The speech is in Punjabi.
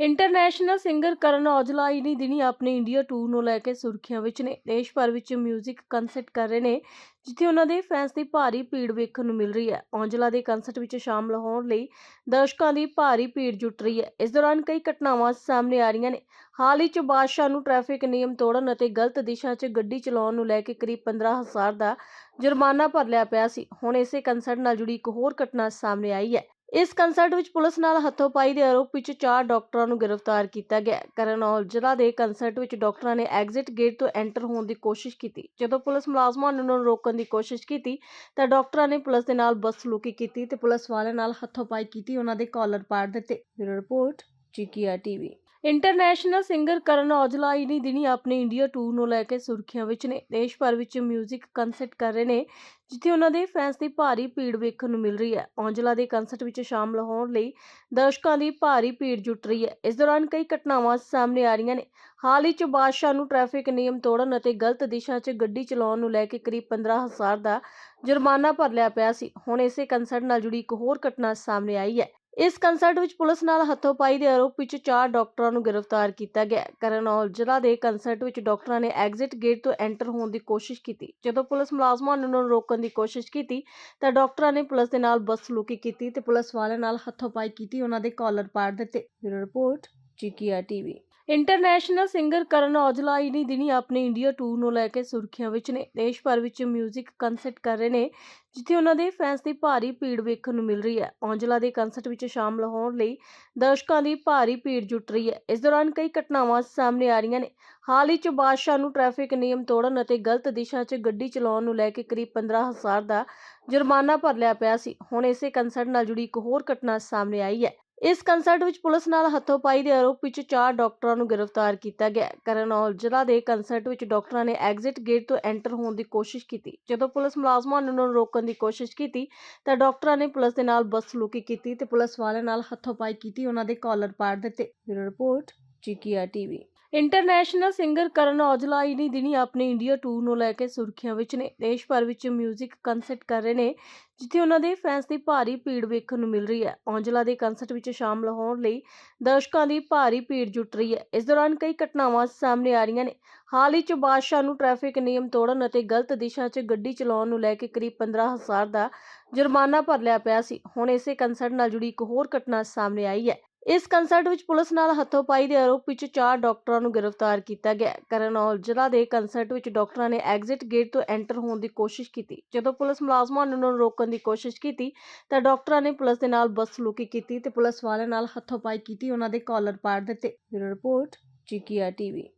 ਇੰਟਰਨੈਸ਼ਨਲ ਸਿੰਗਰ ਕਰਨ ਔਜਲਾ ਇਨੀ ਦਿਨੀ ਆਪਣੇ ਇੰਡੀਆ ਟੂਰ ਨੂੰ ਲੈ ਕੇ ਸੁਰਖੀਆਂ ਵਿੱਚ ਨੇ। ਦੇਸ਼ ਭਰ ਵਿੱਚ 뮤직 ਕਨਸਰਟ ਕਰ ਰਹੇ ਨੇ, ਜਿੱਥੇ ਉਹਨਾਂ ਦੇ ਫੈਨਸ ਦੀ ਭਾਰੀ ਭੀੜ ਵੇਖਣ ਨੂੰ ਮਿਲ ਰਹੀ ਹੈ। ਔਜਲਾ ਦੇ ਕਨਸਰਟ ਵਿੱਚ ਸ਼ਾਮਲ ਹੋਣ ਲਈ ਦਰਸ਼ਕਾਂ ਦੀ ਭਾਰੀ ਭੀੜ ਜੁਟ ਰਹੀ ਹੈ। ਇਸ ਦੌਰਾਨ ਕਈ ਘਟਨਾਵਾਂ ਸਾਹਮਣੇ ਆ ਰਹੀਆਂ ਨੇ। ਹਾਲ ਹੀ ਚ ਬਾਦਸ਼ਾਹ ਨੂੰ ਟ੍ਰੈਫਿਕ ਨਿਯਮ ਤੋੜਨ ਅਤੇ ਗਲਤ ਦਿਸ਼ਾ 'ਚ ਗੱਡੀ ਚਲਾਉਣ ਨੂੰ ਲੈ ਕੇ ਕਰੀਬ 15000 ਦਾ ਜੁਰਮਾਨਾ ਭਰ ਲਿਆ ਪਿਆ ਸੀ। ਹੁਣ ਇਸੇ ਕਨਸਰਟ ਨਾਲ ਜੁੜੀ ਇੱਕ ਹੋਰ ਘਟਨਾ ਸਾਹਮਣੇ ਆਈ ਹੈ। ਇਸ ਕੰਸਰਟ ਵਿੱਚ ਪੁਲਿਸ ਨਾਲ ਹੱਥੋਂਪਾਈ ਦੇ ਆਰੋਪ ਵਿੱਚ ਚਾਰ ਡਾਕਟਰਾਂ ਨੂੰ ਗ੍ਰਿਫਤਾਰ ਕੀਤਾ ਗਿਆ। ਕਰਨੌਲ ਜ਼ਿਲ੍ਹਾ ਦੇ ਕੰਸਰਟ ਵਿੱਚ ਡਾਕਟਰਾਂ ਨੇ ਐਗਜ਼ਿਟ ਗੇਟ ਤੋਂ ਐਂਟਰ ਹੋਣ ਦੀ ਕੋਸ਼ਿਸ਼ ਕੀਤੀ। ਜਦੋਂ ਪੁਲਿਸ ਮੁਲਾਜ਼ਮਾਂ ਨੇ ਉਹਨਾਂ ਨੂੰ ਰੋਕਣ ਦੀ ਕੋਸ਼ਿਸ਼ ਕੀਤੀ, ਤਾਂ ਡਾਕਟਰਾਂ ਨੇ ਪੁਲਿਸ ਦੇ ਨਾਲ ਬਦਸਲੂਕੀ ਕੀਤੀ ਤੇ ਪੁਲਿਸ ਵਾਲਿਆਂ ਨਾਲ ਹੱਥੋਂਪਾਈ ਕੀਤੀ ਉਹਨਾਂ ਦੇ ਕਾਲਰ ਪਾੜ ਦਿੱਤੇ। Bureau report ਜੀਕੀਆ TV. International singer Karan Aujla ਇਨੀ ਦਿਨੀ ਆਪਣੇ ਇੰਡੀਆ ਟੂਰ ਨੂੰ ਲੈ ਕੇ ਸੁਰਖੀਆਂ ਵਿੱਚ ਨੇ ਦੇਸ਼ ਭਰ ਵਿੱਚ 뮤직 ਕਨਸਰਟ ਕਰ ਰਹੇ ਨੇ ਜਿੱਥੇ ਉਹਨਾਂ ਦੇ ਫੈਨਸ ਦੀ ਭਾਰੀ ਭੀੜ ਵੇਖਣ ਨੂੰ ਮਿਲ ਰਹੀ ਹੈ ਔਜਲਾ ਦੇ ਕਨਸਰਟ ਵਿੱਚ ਸ਼ਾਮਲ ਹੋਣ ਲਈ ਦਰਸ਼ਕਾਂ ਦੀ ਭਾਰੀ ਭੀੜ ਜੁਟ ਰਹੀ ਹੈ ਇਸ ਦੌਰਾਨ ਕਈ ਘਟਨਾਵਾਂ ਸਾਹਮਣੇ ਆ ਰਹੀਆਂ ਨੇ ਹਾਲ ਹੀ ਚ ਬਾਦਸ਼ਾਹ ਨੂੰ ਟ੍ਰੈਫਿਕ ਨਿਯਮ ਤੋੜਨ ਅਤੇ ਗਲਤ ਦਿਸ਼ਾ 'ਚ ਗੱਡੀ ਚਲਾਉਣ ਨੂੰ ਲੈ ਕੇ ਕਰੀਬ 15000 ਦਾ ਜੁਰਮਾਨਾ ਭਰ ਲਿਆ ਪਿਆ ਸੀ ਹੁਣ ਇਸੇ ਕਨਸਰਟ ਨਾਲ ਜੁੜੀ ਇੱਕ ਹੋਰ ਘਟਨਾ ਸਾਹਮਣੇ ਆਈ ਹੈ ਇਸ ਕੰਸਰਟ ਵਿੱਚ ਪੁਲਿਸ ਨਾਲ ਹੱਥੋਂਪਾਈ ਦੇ ਆਰੋਪ ਵਿੱਚ ਚਾਰ ਡਾਕਟਰਾਂ ਨੂੰ ਗ੍ਰਿਫਤਾਰ ਕੀਤਾ ਗਿਆ। ਹੈ। ਕਰਨ ਔਜਲਾ ਦੇ ਕੰਸਰਟ ਵਿੱਚ ਡਾਕਟਰਾਂ ਨੇ ਐਗਜ਼ਿਟ ਗੇਟ ਤੋਂ ਐਂਟਰ ਹੋਣ ਦੀ ਕੋਸ਼ਿਸ਼ ਕੀਤੀ। ਜਦੋਂ ਪੁਲਿਸ ਮੁਲਾਜ਼ਮਾਂ ਨੇ ਉਹਨਾਂ ਨੂੰ ਰੋਕਣ ਦੀ ਕੋਸ਼ਿਸ਼ ਕੀਤੀ, ਤਾਂ ਡਾਕਟਰਾਂ ਨੇ ਪੁਲਿਸ ਦੇ ਨਾਲ ਬਦਸਲੂਕੀ ਕੀਤੀ ਤੇ ਪੁਲਿਸ ਵਾਲਿਆਂ ਨਾਲ ਹੱਥੋਂਪਾਈ ਕੀਤੀ, ਉਹਨਾਂ ਦੇ ਕਾਲਰ ਪਾੜ ਦਿੱਤੇ। Bureau report ਜੀਕੀਆ TV. International singer Karan Aujla ਇਨੀ ਦਿਨੀ ਆਪਣੇ ਇੰਡੀਆ ਟੂਰ ਨੂੰ ਲੈ ਕੇ ਸੁਰਖੀਆਂ ਵਿੱਚ ਨੇ। ਦੇਸ਼ ਭਰ ਵਿੱਚ 뮤직 ਕਨਸਰਟ ਕਰ ਰਹੇ ਨੇ, ਜਿੱਥੇ ਉਹਨਾਂ ਦੇ ਫੈਨਸ ਦੀ ਭਾਰੀ ਭੀੜ ਵੇਖਣ ਨੂੰ ਮਿਲ ਰਹੀ ਹੈ। ਔਜਲਾ ਦੇ ਕਨਸਰਟ ਵਿੱਚ ਸ਼ਾਮਲ ਹੋਣ ਲਈ ਦਰਸ਼ਕਾਂ ਦੀ ਭਾਰੀ ਭੀੜ ਜੁਟ ਰਹੀ ਹੈ। ਇਸ ਦੌਰਾਨ ਕਈ ਘਟਨਾਵਾਂ ਸਾਹਮਣੇ ਆ ਰਹੀਆਂ ਨੇ। ਹਾਲ ਹੀ ਚ ਬਾਦਸ਼ਾਹ ਨੂੰ ਟ੍ਰੈਫਿਕ ਨਿਯਮ ਤੋੜਨ ਅਤੇ ਗਲਤ ਦਿਸ਼ਾ 'ਚ ਗੱਡੀ ਚਲਾਉਣ ਨੂੰ ਲੈ ਕੇ ਕਰੀਬ 15000 ਦਾ ਜੁਰਮਾਨਾ ਭਰ ਲਿਆ ਪਿਆ ਸੀ। ਹੁਣ ਇਸੇ ਕਨਸਰਟ ਨਾਲ ਜੁੜੀ ਇੱਕ ਹੋਰ ਘਟਨਾ ਸਾਹਮਣੇ ਆਈ ਹੈ। ਇਸ ਕੰਸਰਟ ਵਿੱਚ ਪੁਲਿਸ ਨਾਲ ਹੱਥੋਂਪਾਈ ਦੇ ਆਰੋਪ ਵਿੱਚ ਚਾਰ ਡਾਕਟਰਾਂ ਨੂੰ ਗ੍ਰਿਫਤਾਰ ਕੀਤਾ ਗਿਆ। ਕਰਨੌਲ ਜ਼ਿਲ੍ਹਾ ਦੇ ਕੰਸਰਟ ਵਿੱਚ ਡਾਕਟਰਾਂ ਨੇ ਐਗਜ਼ਿਟ ਗੇਟ ਤੋਂ ਐਂਟਰ ਹੋਣ ਦੀ ਕੋਸ਼ਿਸ਼ ਕੀਤੀ। ਜਦੋਂ ਪੁਲਿਸ ਮੁਲਾਜ਼ਮਾਂ ਨੇ ਉਹਨਾਂ ਨੂੰ ਰੋਕਣ ਦੀ ਕੋਸ਼ਿਸ਼ ਕੀਤੀ, ਤਾਂ ਡਾਕਟਰਾਂ ਨੇ ਪੁਲਿਸ ਦੇ ਨਾਲ ਬਦਸਲੂਕੀ ਕੀਤੀ ਤੇ ਪੁਲਿਸ ਵਾਲਿਆਂ ਨਾਲ ਹੱਥੋਂਪਾਈ ਕੀਤੀ, ਉਹਨਾਂ ਦੇ ਕਾਲਰ ਪਾੜ ਦਿੱਤੇ। Bureau report ਜੀਕੀਆ TV. International singer Karan Aujla ਇਨੀ ਦਿਨੀ ਆਪਣੇ ਇੰਡੀਆ ਟੂਰ ਨੂੰ ਲੈ ਕੇ ਸੁਰਖੀਆਂ ਵਿੱਚ ਨੇ ਦੇਸ਼ ਭਰ ਵਿੱਚ 뮤직 ਕਨਸਰਟ ਕਰ ਰਹੇ ਨੇ ਜਿੱਥੇ ਉਹਨਾਂ ਦੇ ਫੈਨਸ ਦੀ ਭਾਰੀ ਭੀੜ ਵੇਖਣ ਨੂੰ ਮਿਲ ਰਹੀ ਹੈ। ਔਜਲਾ ਦੇ ਕਨਸਰਟ ਵਿੱਚ ਸ਼ਾਮਲ ਹੋਣ ਲਈ ਦਰਸ਼ਕਾਂ ਦੀ ਭਾਰੀ ਭੀੜ ਜੁਟ ਰਹੀ ਹੈ। ਇਸ ਦੌਰਾਨ ਕਈ ਘਟਨਾਵਾਂ ਸਾਹਮਣੇ ਆ ਰਹੀਆਂ ਨੇ। ਹਾਲ ਹੀ ਚ ਬਾਦਸ਼ਾਹ ਨੂੰ ਟ੍ਰੈਫਿਕ ਨਿਯਮ ਤੋੜਨ ਅਤੇ ਗਲਤ ਦਿਸ਼ਾ 'ਚ ਗੱਡੀ ਚਲਾਉਣ ਨੂੰ ਲੈ ਕੇ ਕਰੀਬ 15000 ਦਾ ਜੁਰਮਾਨਾ ਭਰ ਲਿਆ ਪਿਆ ਸੀ। ਹੁਣ ਇਸੇ ਕਨਸਰਟ ਨਾਲ ਜੁੜੀ ਇੱਕ ਹੋਰ ਘਟਨਾ ਸਾਹਮਣੇ ਆਈ ਹੈ। ਇਸ ਕੰਸਰਟ ਵਿੱਚ ਪੁਲਿਸ ਨਾਲ ਹੱਥੋਂਪਾਈ ਦੇ ਆਰੋਪ ਵਿੱਚ ਚਾਰ ਡਾਕਟਰਾਂ ਨੂੰ ਗ੍ਰਿਫਤਾਰ ਕੀਤਾ ਗਿਆ। ਹੈ। ਕਰਨ ਔਜਲਾ ਦੇ ਕੰਸਰਟ ਵਿੱਚ ਡਾਕਟਰਾਂ ਨੇ ਐਗਜ਼ਿਟ ਗੇਟ ਤੋਂ ਐਂਟਰ ਹੋਣ ਦੀ ਕੋਸ਼ਿਸ਼ ਕੀਤੀ। ਜਦੋਂ ਪੁਲਿਸ ਮੁਲਾਜ਼ਮਾਂ ਨੇ ਉਹਨਾਂ ਨੂੰ ਰੋਕਣ ਦੀ ਕੋਸ਼ਿਸ਼ ਕੀਤੀ, ਤਾਂ ਡਾਕਟਰਾਂ ਨੇ ਪੁਲਿਸ ਦੇ ਨਾਲ ਬਦਸਲੂਕੀ ਕੀਤੀ ਤੇ ਪੁਲਿਸ ਵਾਲਿਆਂ ਨਾਲ ਹੱਥੋਂਪਾਈ ਕੀਤੀ ਉਹਨਾਂ ਦੇ ਕਾਲਰ ਪਾੜ ਦਿੱਤੇ। ਬਿਊਰੋ ਰਿਪੋਰਟ ਜੀਕੀਆ ਟੀਵੀ।